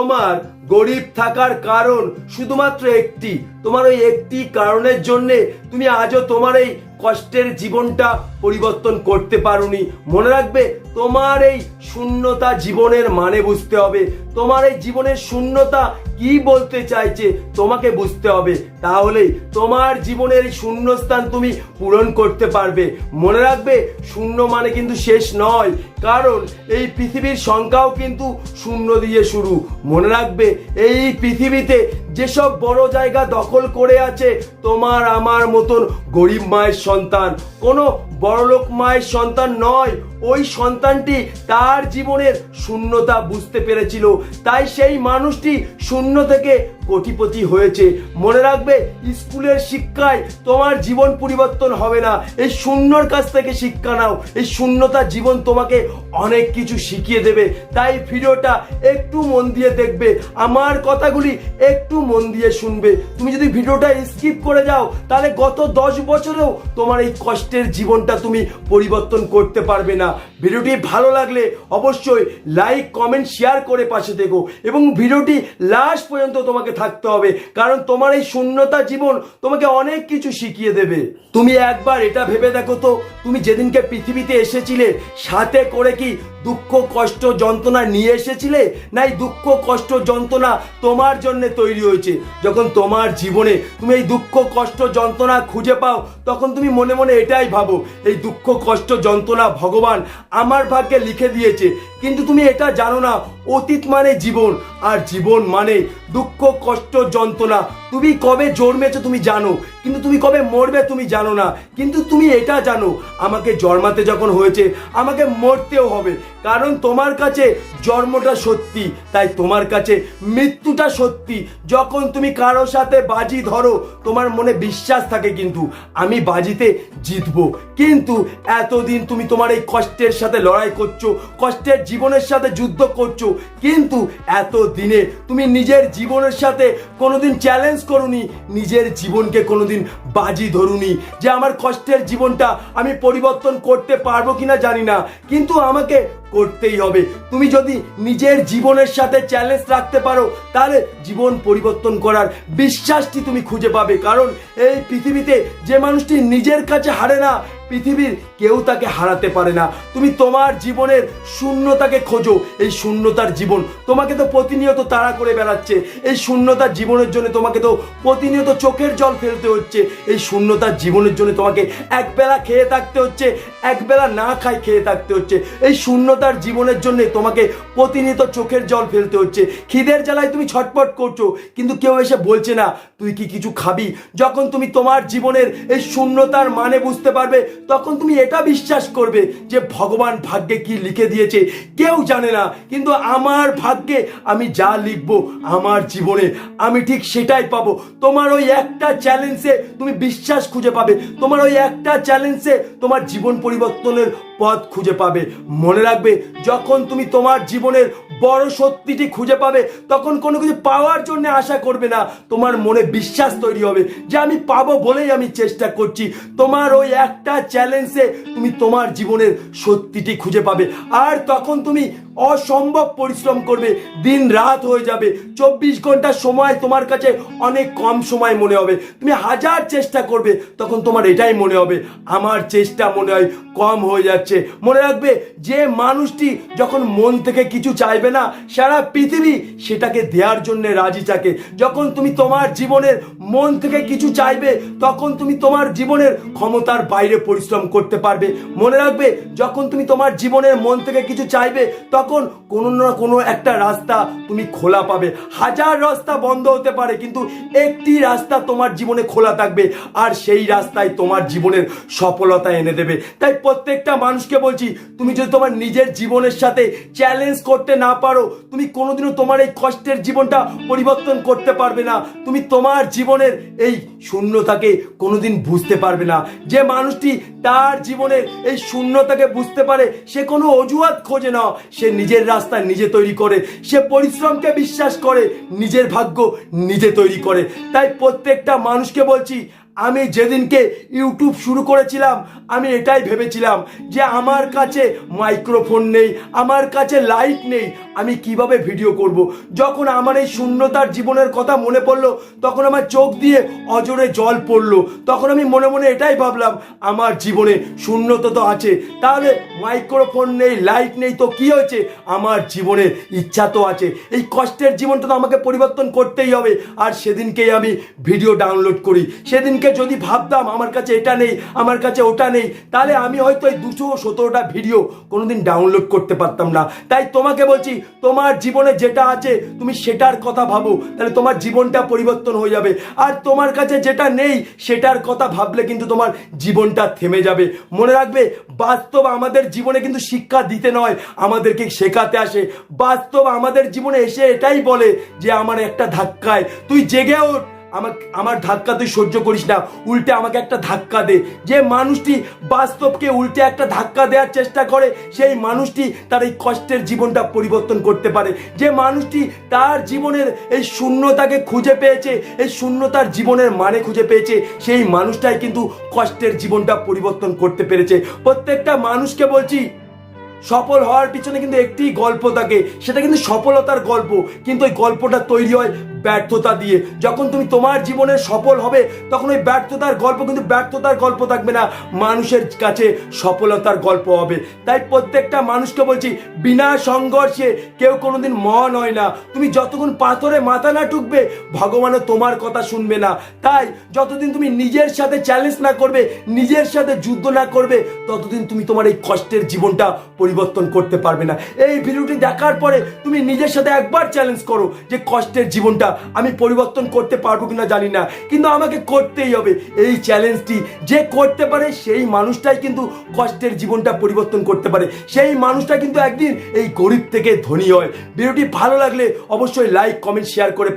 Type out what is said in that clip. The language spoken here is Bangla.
তোমার গরিব থাকার কারণ শুধুমাত্র একটি। তোমার ওই একটি কারণের জন্যে তুমি আজও তোমার এই কষ্টের জীবনটা পরিবর্তন করতে পারোনি। মনে রাখবে, তোমার এই শূন্যতা জীবনের মানে বুঝতে হবে। তোমার এই জীবনের শূন্যতা কি বলতে চাইছে, তোমাকে বুঝতে হবে। তাহলেই তোমার জীবনের এই শূন্যস্থান তুমি পূরণ করতে পারবে। মনে রাখবে, শূন্য মানে কিন্তু শেষ নয়, কারণ এই পৃথিবীর সংখ্যাও কিন্তু শূন্য দিয়ে শুরু। মনে রাখবে, এই পৃথিবীতে যেসব বড় জায়গা দখল করে আছে, তোমার আমার মতন গরিব মায়ের সন্তান। কোনো বড়লোক মায়ের সন্তান নয়, ওই সন্তানটি তার জীবনের শূন্যতা বুঝতে পেরেছিল। তাই সেই মানুষটি শূন্য থেকে কোটিপতি হয়েছে। মনে রাখবে, স্কুলের শিক্ষায় তোমার জীবন পরিবর্তন হবে না। এই শূন্যর কাছ থেকে শিক্ষা নাও। এই শূন্যতা জীবন তোমাকে অনেক কিছু শিখিয়ে দেবে। তাই ভিডিওটা একটু মন দিয়ে দেখবে। আমার কথাগুলি একটু মন দিয়ে শুনবে। তুমি যদি ভিডিওটা স্কিপ করে যাও, তাহলে গত দশ বছরেও তোমার এই কষ্টের জীবনটা তুমি পরিবর্তন করতে পারবে না। ভিডিওটি ভালো লাগলে অবশ্যই লাইক, কমেন্ট, শেয়ার করে পাশে দেখো। এবং ভিডিওটি লাস্ট পর্যন্ত তোমাকে থাকতে হবে। কারণ তোমার এই শূন্যতা জীবন তোমাকে অনেক কিছু শিখিয়ে দেবে। তুমি একবার এটা ভেবে দেখো তো, তুমি যেদিনকে পৃথিবীতে এসেছিলে, সাথে করে কি দুঃখ, কষ্ট, যন্ত্রণা নিয়ে এসেছিলে? না এই দুঃখ, কষ্ট, যন্ত্রণা তোমার জন্য তৈরি হয়েছে। যখন তোমার জীবনে তুমি এই দুঃখ, কষ্ট, যন্ত্রণা খুঁজে পাও, তখন তুমি মনে মনে এটাই ভাবো, এই দুঃখ, কষ্ট, যন্ত্রণা ভগবান আমার ভাগ্যে লিখে দিয়েছে। কিন্তু তুমি এটা জানো না, অতীত মানে জীবন, আর জীবন মানে দুঃখ, কষ্ট, যন্ত্রণা। তুমি কবে জন্মেছো তুমি জানো, কিন্তু তুমি কবে মরবে তুমি জানো না। কিন্তু তুমি এটা জানো, আমাকে জন্মাতে যখন হয়েছে, আমাকে মরতেও হবে। কারণ তোমার কাছে জন্মটা সত্যি, তাই তোমার কাছে মৃত্যুটা সত্যি। যখন তুমি কারোর সাথে বাজি ধরো, তোমার মনে বিশ্বাস থাকে কিন্তু, আমি বাজিতে জিতবো। কিন্তু এতদিন তুমি তোমার এই কষ্টের সাথে লড়াই করছ, কষ্টের জীবনের সাথে যুদ্ধ করছ, কিন্তু এত দিনে তুমি নিজের জীবনের সাথে কোনোদিন চ্যালেঞ্জ করুনি, নিজের জীবনকে কোনোদিন বাজি ধরুনি। যে আমার কষ্টের জীবনটা আমি পরিবর্তন করতে পারব কিনা জানি না, কিন্তু আমাকে করতেই হবে। তুমি যদি নিজের জীবনের সাথে চ্যালেঞ্জ রাখতে পারো, তাহলে জীবন পরিবর্তন করার বিশ্বাসটি তুমি খুঁজে পাবে। কারণ এই পৃথিবীতে যে মানুষটি নিজের কাছে হারে না পৃথিবীর কেউ তাকে হারাতে পারে না। তুমি তোমার জীবনের শূন্যতাকে খোঁজো। এই শূন্যতার জীবন তোমাকে তো প্রতিনিয়ত তাড়া করে বেড়াচ্ছে। এই শূন্যতার জীবনের জন্য তোমাকে তো প্রতিনিয়ত চোখের জল ফেলতে হচ্ছে। এই শূন্যতার জীবনের জন্য তোমাকে একবেলা খেয়ে থাকতে হচ্ছে, একবেলা না খাই খেয়ে থাকতে হচ্ছে। এই শূন্যতার জীবনের জন্য তোমাকে প্রতিনিয়ত চোখের জল ফেলতে হচ্ছে। খিদের জ্বালায় তুমি ছটপট করছ, কিন্তু কেউ এসে বলছে না, তুই কি কিছু খাবি? যখন তুমি তোমার জীবনের এই শূন্যতার মানে বুঝতে পারবে তখন তুমি এটা বিশ্বাস করবে যে ভগবান ভাগ্যে কি লিখে দিয়েছে। কেউ জানে না, কিন্তু আমার ভাগ্যে আমি যা লিখব আমার জীবনে, আমি ঠিক সেটাই পাবো। তোমার ওই একটা চ্যালেঞ্জে তুমি বিশ্বাস খুঁজে পাবে। তোমার ওই একটা চ্যালেঞ্জে তোমার জীবন পরিবর্তনের পথ খুঁজে পাবে। মনে রাখবে, যখন তুমি তোমার জীবনের বড় সত্যিটি খুঁজে পাবে, তখন কোনো কিছু পাওয়ার জন্য আশা করবে না। তোমার মনে বিশ্বাস তৈরি হবে যে, আমি পাবো বলেই আমি চেষ্টা করছি। তোমার ওই একটা চ্যালেঞ্জে তুমি তোমার জীবনের সত্যিটি খুঁজে পাবে। আর তখন তুমি অসম্ভব পরিশ্রম করবে। দিন রাত হয়ে যাবে। চব্বিশ ঘণ্টা সময় তোমার কাছে অনেক কম সময় মনে হবে। তুমি হাজার চেষ্টা করবে, তখন তোমার এটাই মনে হবে। আমার চেষ্টা মনে হয় কম হয়ে যাচ্ছে। মনে রাখবে, যে মানুষটি যখন মন থেকে কিছু চাইবে না, সারা পৃথিবী সেটাকে দেওয়ার জন্য রাজি থাকে। যখন তুমি তোমার জীবনের মন থেকে কিছু চাইবে, তখন তুমি তোমার জীবনের ক্ষমতার বাইরে পরিশ্রম করতে পারবে। মনে রাখবে, যখন তুমি তোমার জীবনের মন থেকে কিছু চাইবে, তখন কোনো না কোনো একটা রাস্তা তুমি খোলা পাবে। হাজার রাস্তা বন্ধ হতে পারে, কিন্তু একটি রাস্তা তোমার জীবনে খোলা থাকবে, আর সেই রাস্তায় তোমার জীবনের সফলতা এনে দেবে। তাই প্রত্যেকটা মানুষকে বলছি, তুমি যদি তোমার নিজের জীবনের সাথে চ্যালেঞ্জ করতে না পারো, তুমি কোনোদিনও তোমার এই কষ্টের জীবনটা পরিবর্তন করতে পারবে না। তুমি তোমার জীবনের এই শূন্যতাকে কোনোদিন বুঝতে পারবে না। যে মানুষটি তার জীবনের এই শূন্যতাকে বুঝতে পারে, সে কোনো অজুহাত খোঁজে না। সে নিজের রাস্তা নিজে তৈরি করে, সে পরিশ্রমকে বিশ্বাস করে, নিজের ভাগ্য নিজে তৈরি করে। তাই প্রত্যেকটা মানুষকে বলছি আমি যেদিনকে ইউটিউব শুরু করেছিলাম, আমি এটাই ভেবেছিলাম যে আমার কাছে মাইক্রোফোন নেই, আমার কাছে লাইট নেই আমি কীভাবে ভিডিও করব। যখন আমার এই শূন্যতার জীবনের কথা মনে পড়ল, তখন আমার চোখ দিয়ে অজরে জল পড়ল। তখন আমি মনে মনে এটাই ভাবলাম, আমার জীবনে শূন্যতা তো আছে, তাহলে মাইক্রোফোন নেই লাইট নেই, তো কি হয়েছে? আমার জীবনে ইচ্ছা তো আছে। এই কষ্টের জীবনটা তো আমাকে পরিবর্তন করতেই হবে, আর সেদিনকেই আমি ভিডিও ডাউনলোড করি। সেদিনকে যদি ভাবতাম, আমার কাছে এটা নেই, আমার কাছে ওটা নেই, তাহলে আমি হয়তো এই দুশো সতেরোটা ভিডিও কোনোদিন ডাউনলোড করতে পারতাম না। তাই তোমাকে বলছি তোমার জীবনে যেটা আছে, তুমি সেটার কথা ভাবো। তাহলে তোমার জীবনটা পরিবর্তন হয়ে যাবে। আর তোমার কাছে যেটা নেই, সেটার কথা ভাবলে কিন্তু তোমার জীবনটা থেমে যাবে। মনে রাখবে, বাস্তব আমাদের জীবনে কিন্তু শিক্ষা দিতে নয়, আমাদেরকে শেখাতে আসে। বাস্তব আমাদের জীবনে এসে এটাই বলে যে, আমার একটা ধাক্কায়, তুই জেগে ওঠ। আমার আমার ধাক্কা তুই সহ্য করিস না। উল্টে আমাকে একটা ধাক্কা দে। যে মানুষটি বাস্তবকে উল্টে একটা ধাক্কা দেওয়ার চেষ্টা করে, সেই মানুষটি তার এই কষ্টের জীবনটা পরিবর্তন করতে পারে। যে মানুষটি তার জীবনের এই শূন্যতাকে খুঁজে পেয়েছে, এই শূন্যতার জীবনের মানে খুঁজে পেয়েছে, সেই মানুষটাই কিন্তু কষ্টের জীবনটা পরিবর্তন করতে পেরেছে। প্রত্যেকটা মানুষকে বলছি, সফল হওয়ার পিছনে কিন্তু একটি গল্প থাকে। সেটা কিন্তু সফলতার গল্প। কিন্তু ওই গল্পটা তৈরি হয় ব্যর্থতা দিয়ে। যখন তুমি তোমার জীবনে সফল হবে, তখন ওই ব্যর্থতার গল্প কিন্তু ব্যর্থতার গল্প থাকবে না। মানুষের কাছে সফলতার গল্প হবে। তাই প্রত্যেকটা মানুষকে বলছি, বিনা সংঘর্ষে কেউ কোনোদিন মহান হয় না। তুমি যতক্ষণ পাথরে মাথা না টুকবে ভগবানও তোমার কথা শুনবে না। তাই যতদিন তুমি নিজের সাথে চ্যালেঞ্জ না করবে, নিজের সাথে যুদ্ধ না করবে, ততদিন তুমি তোমার এই কষ্টের জীবনটা পরিবর্তন করতে পারবে না। এই ভিডিওটি দেখার পরে তুমি নিজের সাথে একবার চ্যালেঞ্জ করো যে কষ্টের জীবনটা আমি পরিবর্তন করতে পারব কিনা জানি না। কিন্তু আমাকে করতেই হবে। এই চ্যালেঞ্জটি যে করতে পারে, সেই মানুষটাই কিন্তু কষ্টের জীবনটা পরিবর্তন করতে পারে। সেই মানুষটা কিন্তু একদিন এই গরিব থেকে ধনী হয়। ভিডিওটি ভালো লাগলে অবশ্যই লাইক কমেন্ট শেয়ার করে